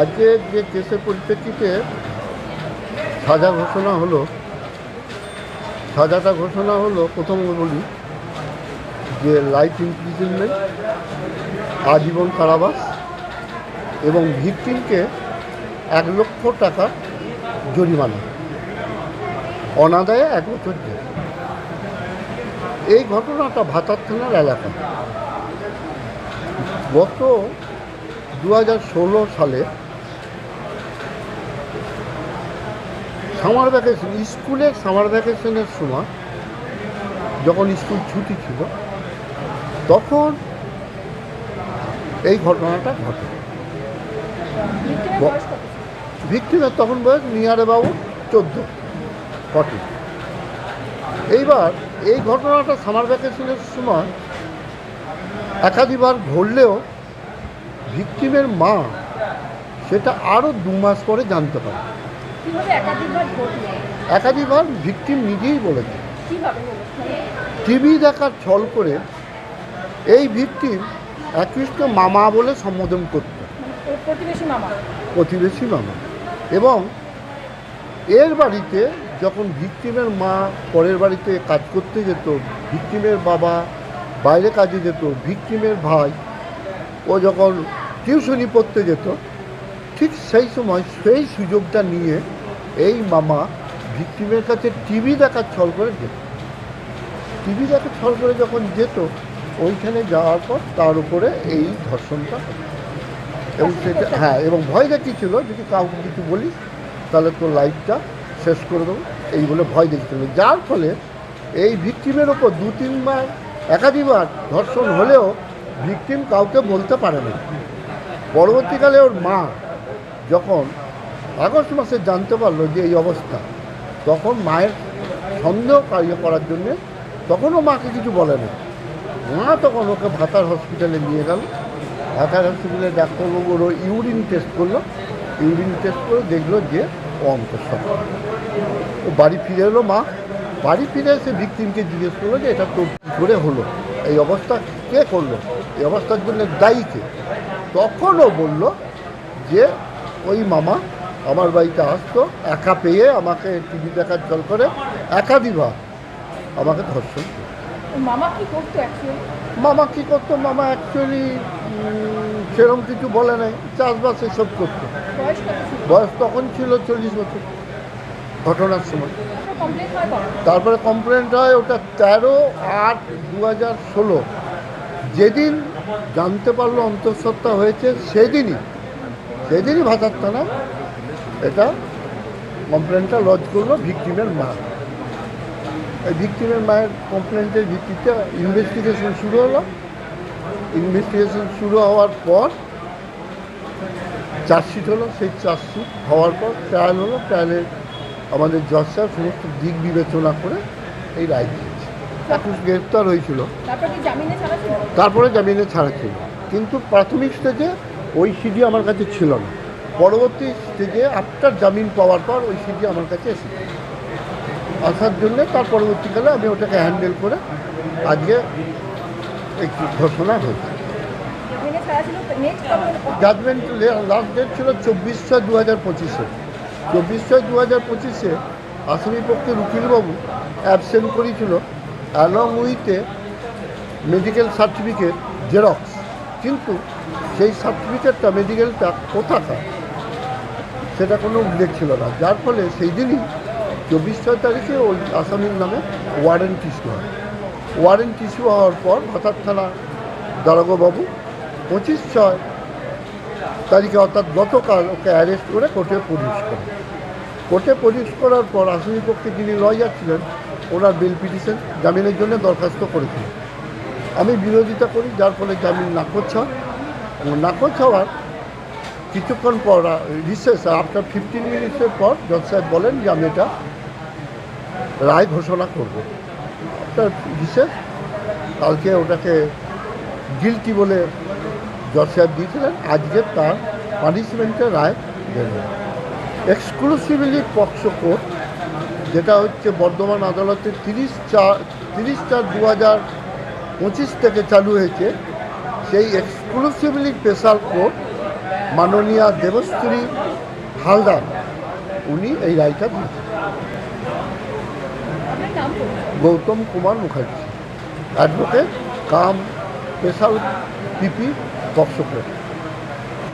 আজকে যে কেসের পরিপ্রেক্ষিতে সাজা ঘোষণা হলো, সাজাটা ঘোষণা হলো প্রথম বলি যে লাইফ ইমপ্রিজনমেন্ট আজীবন কারাবাস এবং ভিকটিমকে এক লক্ষ টাকা জরিমানা, অনাদায়ে এক বছর এই ঘটনাটা ভাতার থানার এলাকা। গত দু হাজার ষোলো সালে সামার ভ্যাকেশন স্কুলের সামার ভ্যাকেশনের সময় যখন স্কুল ছুটি ছিল তখন এই ঘটনাটা ঘটে। ভিক্টিমের তখন বয়স নিয়ারে বাবু চোদ্দ ফর্টি। এইবার এই ঘটনাটা সামার ভ্যাকেশনের সময় একাধিবার ঘটলেও ভিক্টিমের মা সেটা আরও দু মাস পরে জানতে পারে। একাধিকবার ভিকটিম নিজেই বলেছে। টিভি দেখার ছল করে এই ভিকটিম একৃষ্ট মামা বলে সম্বোধন করত। প্রতিবেশী মামা? প্রতিবেশী মামা। এবং এর বাড়িতে যখন ভিকটিমের মা পরের বাড়িতে কাজ করতে যেত ভিকটিমের বাবা বাইরে কাজে যেত ভিকটিমের ভাই ও যখন টিউশনি পড়তে যেত ঠিক সেই সময় সেই সুযোগটা নিয়ে এই মামা ভিকটিমের কাছে টিভি দেখার ছল করে যেত। টিভি দেখার ছল করে যখন যেত, ওইখানে যাওয়ার পর তার উপরে এই ধর্ষণটা এবং সেটা হ্যাঁ এবং ভয় দেখিয়েছিল, যদি কাউকে কিছু বলি তাহলে তোর লাইফটা শেষ করে দেবো। এই বলে ভয় দেখিয়েছিল। যার ফলে এই ভিক্টিমের ওপর দু তিনবার একাধিকবার ধর্ষণ হলেও ভিকটিম কাউকে বলতে পারে না। পরবর্তীকালে ওর মা যখন আগস্ট মাসে জানতে পারল যে এই অবস্থা, তখন মায়ের সন্দেহ কার্য করার জন্যে তখনও মাকে কিছু বলে না মা তখন ওকে ভাতার হসপিটালে নিয়ে গেল। ভাতার হসপিটালে ডাক্তারবাবু ওর ইউরিন টেস্ট করল। ইউরিন টেস্ট করে দেখল যে অন্তঃসত্ত্বা। ও বাড়ি ফিরে এলো মা। বাড়ি ফিরে এসে ভিকটিমকে জিজ্ঞেস করল যে, এটা তো কী করে হলো? এই অবস্থা কে করল? এই অবস্থার জন্য দায়ী কে? তখন ও বলল যে ওই মামা আমার বাড়িতে আসতো একা পেয়ে আমাকে টিভি দেখার জল করে একাধিবার আমাকে ধর্ষণ। মামা কি করতো মামা কী করতো? মামা অ্যাকচুয়ালি সেরকম কিছু বলে নাই। চাষবাস এসব করতো। বয়স তখন ছিল চল্লিশ বছর। ঘটনার সময়। কমপ্লেন তারপরে কমপ্লেন্ট হয় ওটা তেরো আট দু হাজার ষোলো। যেদিন জানতে পারল অন্তঃসত্ত্বা হয়েছে সেদিনই। সেদিনই ভাতার থানা এটা কমপ্লেনটা লজ করল ভিকটিমের মা। এই ভিকটিমের মায়ের কমপ্লেন্টের ভিত্তিতে ইনভেস্টিগেশন শুরু হলো। ইনভেস্টিগেশন শুরু হওয়ার পর চার্জশিট হলো সেই চার্জশিট হওয়ার পর ট্রায়াল হলো। ট্রায়ালে আমাদের জজ সাহেব সমস্ত দিক বিবেচনা করে এই রায় দিয়েছে। একুশ গ্রেপ্তার হয়েছিল। তারপর জামিনে ছাড়া ছিল? কিন্তু প্রাথমিক স্টেজে ওই সিডি আমার কাছে ছিল না। পরবর্তী স্টেজে আফটার জামিন পাওয়ার পর ওই সিডি আমার কাছে এসেছে। আসার জন্য তার পরবর্তীকালে আমি ওটাকে হ্যান্ডেল করে আজকে একটি ঘোষণা হয়েছে। জাজমেন্ট লাস্ট ডেট ছিল চব্বিশ ছয় দু হাজার পঁচিশে। চব্বিশ ছয় দু হাজার পঁচিশে আসামি পক্ষে উকিলবাবু অ্যাবসেন্ট করেছিল অ্যালং উইথে মেডিকেল সার্টিফিকেট জেরক্স কিন্তু সেই সার্টিফিকেটটা মেডিকেলটা কোথাকার? সেটা কোনো উল্লেখ ছিল না। যার ফলে সেই দিনই চব্বিশ ছয় তারিখে ওই আসামির নামে ওয়ারেন্ট ইস্যু হয়। ওয়ারেন্ট ইস্যু হওয়ার পর ভাতার থানা দারোগাবাবু পঁচিশ ছয় তারিখে অর্থাৎ গতকাল ওকে অ্যারেস্ট করে কোর্টে প্রডিউস করে। কোর্টে প্রডিউস করার পর আসামি পক্ষে যিনি লয়ার ছিলেন, ওনার বেল পিটিশন জামিনের জন্য দরখাস্ত করেছিলেন। আমি বিরোধিতা করি, যার ফলে জামিন নাকচ হয়। এবং নাকচ হওয়ার কিছুক্ষণ পর রিসেস আফটার ফিফটিন মিনিটসের পর জজ সাহেব বলেন যে আমি এটা রায় ঘোষণা করব। আফটার রিসেস কালকে ওটাকে গিলটি বলে জজ সাহেব দিয়েছিলেন, আজকে তার পানিশমেন্টের রায় দেবেন। এক্সক্লুসিভলি পক্সো কোর্ট, যেটা হচ্ছে বর্ধমান আদালতে তিরিশ চার তিরিশ চার দু হাজার পঁচিশ থেকে চালু হয়েছে সেই এক্সক্লুসিভলি স্পেশাল কোর্ট মাননীয়া দেবশ্রী হালদার, উনি এই রায়টা দিয়েছেন। Gautam Kumar Mukherjee advocate cum special PP বক্সপ্রেস